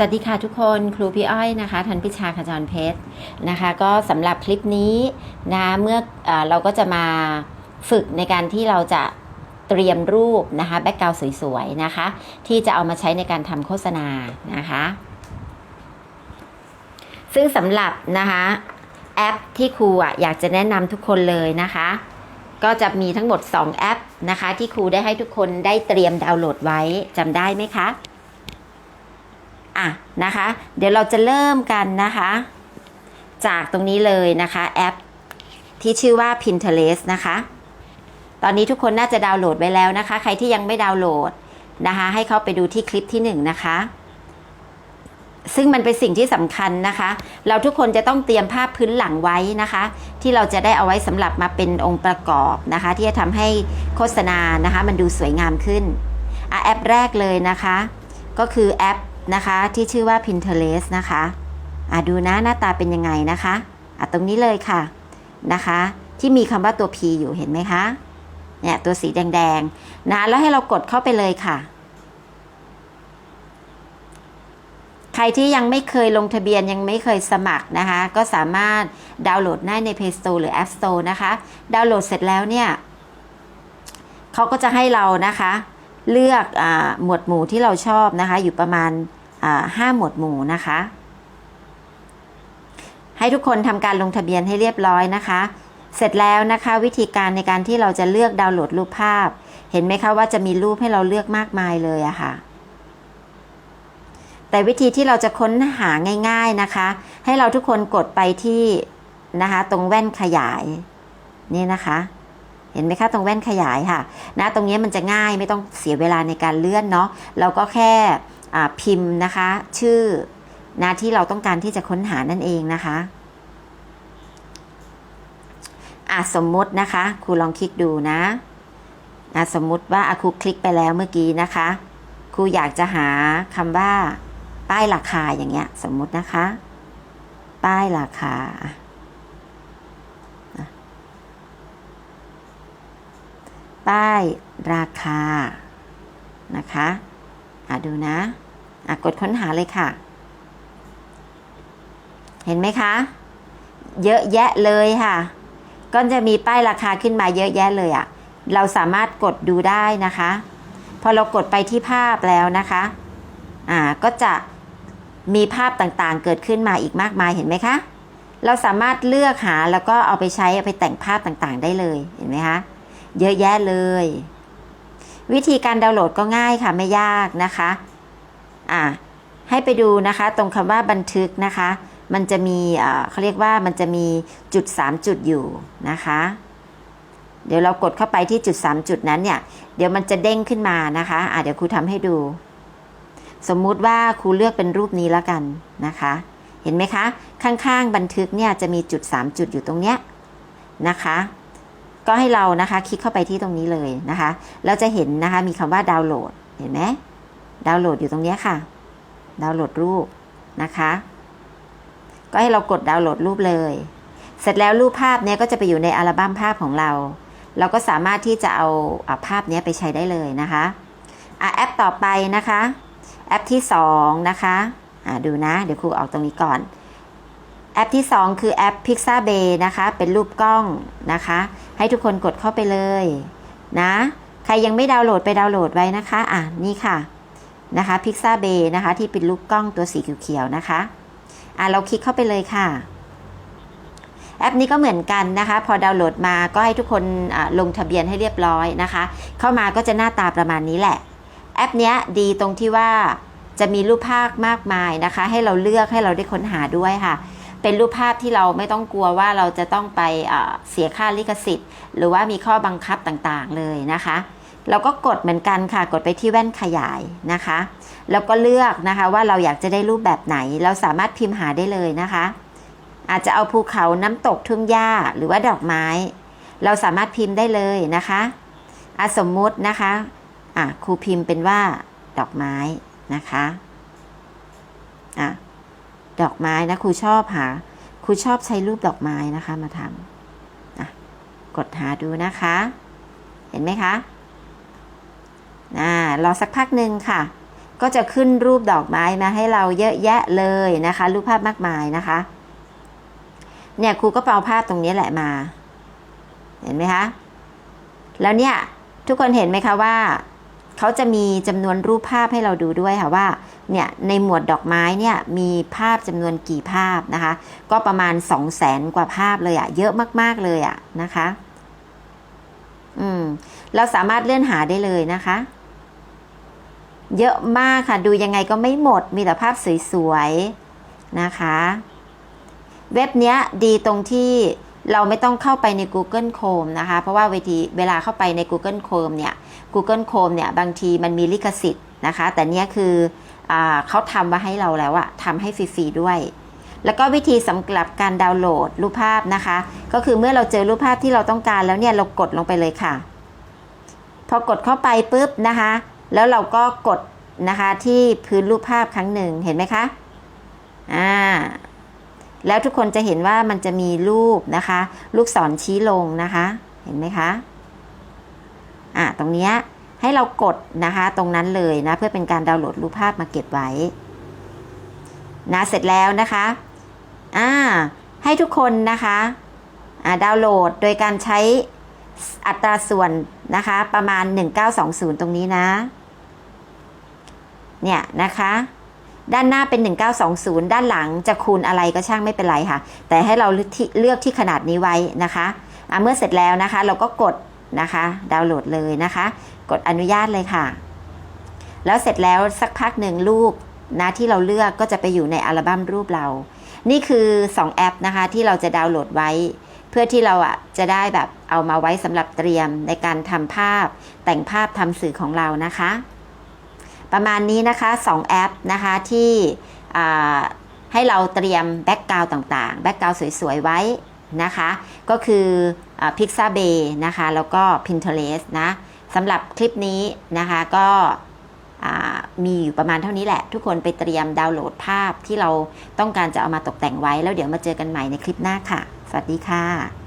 สวัสดีค่ะทุกคนครูพี่อ้อยนะคะทันพิชาขจรเพชรนะคะ ก็สำหรับคลิปนี้นะเมื่อเออเราก็จะมาฝึกในการที่เราจะเตรียมรูปนะคะแบ็กกราวสวยๆนะคะ ที่จะเอามาใช้ในการทำโฆษณานะคะ ซึ่งสำหรับนะคะแอปที่ครูอะอยากจะแนะนำทุกคนเลยนะคะ ก็จะมีทั้งหมด 2 แอปนะคะ ที่ครูได้ให้ทุกคนได้เตรียมดาวน์โหลดไว้จำได้ไหมคะ อะนะคะ เดี๋ยวเราจะเริ่มกันนะคะ จากตรงนี้เลยนะคะแอปที่ชื่อว่า Pinterest นะคะ ตอนนี้ทุกคนน่าจะดาวน์โหลดไว้แล้วนะคะ ใครที่ยังไม่ดาวน์โหลดนะคะ ให้เข้าไปดูที่คลิปที่1นงนะคะ ซึ่งมันเป็นสิ่งที่สำคัญนะคะ เราทุกคนจะต้องเตรียมภาพพื้นหลังไว้นะคะ ที่เราจะได้เอาไว้สำหรับมาเป็นองค์ประกอบนะคะ ที่จะทำให้โฆษณานะคะ มันดูสวยงามขึ้นอแอปแรกเลยนะคะ ก็คือแอป นะคะ ที่ชื่อว่า Pinterest นะคะอะดูนะหน้าตาเป็นยังไงนะคะอะตรงนี้เลยค่ะนะคะ ที่มีคำว่าตัว P อยู่เห็นไหมคะเนี่ยตัวสีแดงๆนะแล้วให้เรากดเข้าไปเลยค่ะ ใครที่ยังไม่เคยลงทะเบียนยังไม่เคยสมัครนะคะ ก็สามารถดาวน์โหลดได้ใน Play Store หรือ App Store นะคะ ดาวน์โหลดเสร็จแล้วเนี่ยเขาก็จะให้เรานะคะ เลือกอหมวดหมู่ที่เราชอบนะคะ อยู่ประมาณ ห้าหมวดหมู่นะคะ ให้ทุกคนทำการลงทะเบียนให้เรียบร้อยนะคะ เสร็จแล้วนะคะวิธีการในการที่เราจะเลือกดาวน์โหลดรูปภาพ เห็นไหมคะว่าจะมีรูปให้เราเลือกมากมายเลยอะค่ะ แต่วิธีที่เราจะค้นหาง่าย ๆนะคะ ให้เราทุกคนกดไปที่นะคะตรงแว่นขยายนี่นะคะเห็นไหมคะตรงแว่นขยายค่ะนะตรงนี้มันจะง่ายไม่ต้องเสียเวลาในการเลื่อนเนาะเราก็แค่ พิมพ์นะคะ ชื่อนะที่เราต้องการที่จะค้นหานั่นเองนะคะอะสมมุตินะคะครูลองคลิกดูนะอะสมมุติว่าอะครูคลิกไปแล้วเมื่อกี้นะคะครูอยากจะหาคำว่า ป้ายราคาอย่างเงี้ย สมมุตินะคะ ป้ายราคาป้ายราคานะคะ อะดูนะ กดค้นหาเลยค่ะ เห็นไหมคะ เยอะแยะเลยค่ะ ก็จะมีป้ายราคาขึ้นมาเยอะแยะเลยอะ่ะ เราสามารถกดดูได้นะคะ พอเรากดไปที่ภาพแล้วนะคะ อ่า ก็จะมีภาพต่างๆ เกิดขึ้นมาอีกมากมายเห็นไหมคะ เราสามารถเลือกหาแล้วก็เอาไปใช้เอาไปแต่งภาพต่างๆ ได้เลยเห็นไหมคะ เยอะแยะเลย วิธีการดาวน์โหลดก็ง่ายค่ะไม่ยากนะคะ อ่าให้ไปดูนะคะตรงคำว่าบันทึกนะคะ มันจะมีเขาเรียกว่ามันจะมีจุด 3 จุดอยู่นะคะ เดี๋ยวเรากดเข้าไปที่จุด 3 จุดนั้นเนี่ย เดี๋ยวมันจะเด้งขึ้นมานะคะอ่าเดี๋ยวครูทำให้ดู สมมุติว่าครูเลือกเป็นรูปนี้แล้วกันนะคะ เห็นไหมคะ ข้างๆบันทึกเนี่ยจะมีจุด 3 จุดอยู่ตรงเนี้ยนะคะ ก็ให้เรานะคะคลิกเข้าไปที่ตรงนี้เลยนะคะ แล้วจะเห็นนะคะมีคำว่าดาวน์โหลด เห็นไหม ดาวน์โหลดอยู่ตรงนี้ค่ะ ดาวน์โหลดรูปนะคะ ก็ให้เรากดดาวน์โหลดรูปเลย เสร็จแล้วรูปภาพเนี้ยก็จะไปอยู่ในอัลบั้มภาพของเรา เราก็สามารถที่จะเอาภาพนี้ไปใช้ได้เลยนะคะอะแอปต่อไปนะคะ แอปที่ 2 นะคะอะดูนะ เดี๋ยวครูออกตรงนี้ก่อน แอปที่ 2 คือแอป Pixabay นะคะ เป็นรูปกล้องนะคะ ให้ทุกคนกดเข้าไปเลยนะ ใครยังไม่ดาวน์โหลดไปดาวน์โหลดไว้นะคะ อะนี่ค่ะ นะคะ Pixabay นะคะที่เป็นรูปกล้องตัวสีเขียวๆนะคะอะเราคลิกเข้าไปเลยค่ะ แอปนี้ก็เหมือนกันนะคะ พอดาวน์โหลดมาก็ให้ทุกคนลงทะเบียนให้เรียบร้อยนะคะ เข้ามาก็จะหน้าตาประมาณนี้แหละ แอปนี้ดีตรงที่ว่าจะมีรูปภาพมากมายนะคะ ให้เราเลือกให้เราได้ค้นหาด้วยค่ะ เป็นรูปภาพที่เราไม่ต้องกลัวว่าเราจะต้องไปเสียค่าลิขสิทธิ์ หรือว่ามีข้อบังคับต่างๆเลยนะคะ เราก็กดเหมือนกันค่ะ กดไปที่แว่นขยายนะคะ แล้วก็เลือกนะคะว่าเราอยากจะได้รูปแบบไหน เราสามารถพิมพ์หาได้เลยนะคะ อาจจะเอาภูเขาน้ำตกทุ่งหญ้าหรือว่าดอกไม้ เราสามารถพิมพ์ได้เลยนะคะอะสมมุตินะคะอะครูพิมพ์เป็นว่าดอกไม้นะคะอะดอกไม้นะครูชอบหาครูชอบใช้รูปดอกไม้นะคะมาทำกดหาดูนะคะ เห็นไหมคะ อ่ารอสักพักหนึ่งค่ะ ก็จะขึ้นรูปดอกไม้มาให้เราเยอะแยะเลยนะคะ รูปภาพมากมายนะคะ เนี่ยครูก็เอาภาพตรงนี้แหละมา เห็นไหมคะ แล้วเนี่ยทุกคนเห็นไหมคะว่าเขาจะมีจำนวนรูปภาพให้เราดูด้วยค่ะว่า เนี่ยในหมวดดอกไม้เนี่ยมีภาพจำนวนกี่ภาพนะคะ ก็ประมาณ 2 0 0แสนกว่าภาพเลยอะเยอะมาก ๆ เลยอะนะคะ อืม เราสามารถเลื่อนหาได้เลยนะคะ เยอะมากค่ะ ดูยังไงก็ไม่หมด มีแต่ภาพสวยๆ นะคะ เว็บเนี้ยดีตรงที่เราไม่ต้องเข้าไปใน Google Chrome นะคะ เพราะว่าเวทีเวลาเข้าไปใน Google Chrome เนี่ย Google Chrome เนี่ย บางทีมันมีลิขสิทธิ์นะคะ แต่เนี้ยคืออเขาทำมาให้เราแล้วอะทำให้ฟรีๆด้วย แล้วก็วิธีสำหรับการดาวน์โหลดรูปภาพนะคะ ก็คือเมื่อเราเจอรูปภาพที่เราต้องการแล้วเนี่ย เรากดลงไปเลยค่ะ พอกดเข้าไปปุ๊บนะคะ แล้วเราก็กดนะคะที่พื้นรูปภาพครั้งหนึ่งเห็นไหมคะอ่าแล้วทุกคนจะเห็นว่ามันจะมีรูปนะคะ ลูกศรชี้ลงนะคะ เห็นไหมคะอ่าตรงนี้ให้เรากดนะคะ ตรงนั้นเลยนะ เพื่อเป็นการดาวน์โหลดรูปภาพมาเก็บไว้นะเสร็จแล้วนะคะอ่าให้ทุกคนนะคะอ่าดาวน์โหลดโดยการใช้อัตราส่วนนะคะ ประมาณ 1920 ตรงนี้นะ เนี่ยนะคะ ด้านหน้าเป็น 1920 ด้านหลังจะคูณอะไรก็ช่างไม่เป็นไรค่ะ แต่ให้เราเลือกที่ขนาดนี้ไว้นะคะะเมื่อเสร็จแล้วนะคะ เราก็กดนะคะ ดาวน์โหลดเลยนะคะ กดอนุญาตเลยค่ะ แล้วเสร็จแล้วสักพักหนึ่งรูปนะที่เราเลือกก็จะไปอยู่ในอัลบั้มรูปเรา นี่คือ 2 แอปนะคะที่เราจะดาวน์โหลดไว้ เพื่อที่เราอะจะได้แบบเอามาไว้สำหรับเตรียมในการทำภาพ แต่งภาพทำสื่อของเรานะคะ ประมาณนี้นะคะ 2 แอปนะคะที่ให้เราเตรียมแบ็กกราวต่างๆ แบ็กกราวสวย ๆ ไว้นะคะ ก็คืออ Pixabay นะคะ แล้วก็ Pinterest นะสำหรับคลิปนี้นะคะก็มีอยู่ประมาณเท่านี้แหละ ทุกคนไปเตรียมดาวน์โหลดภาพที่เราต้องการจะเอามาตกแต่งไว้ แล้วเดี๋ยวมาเจอกันใหม่ในคลิปหน้าค่ะ สวัสดีค่ะ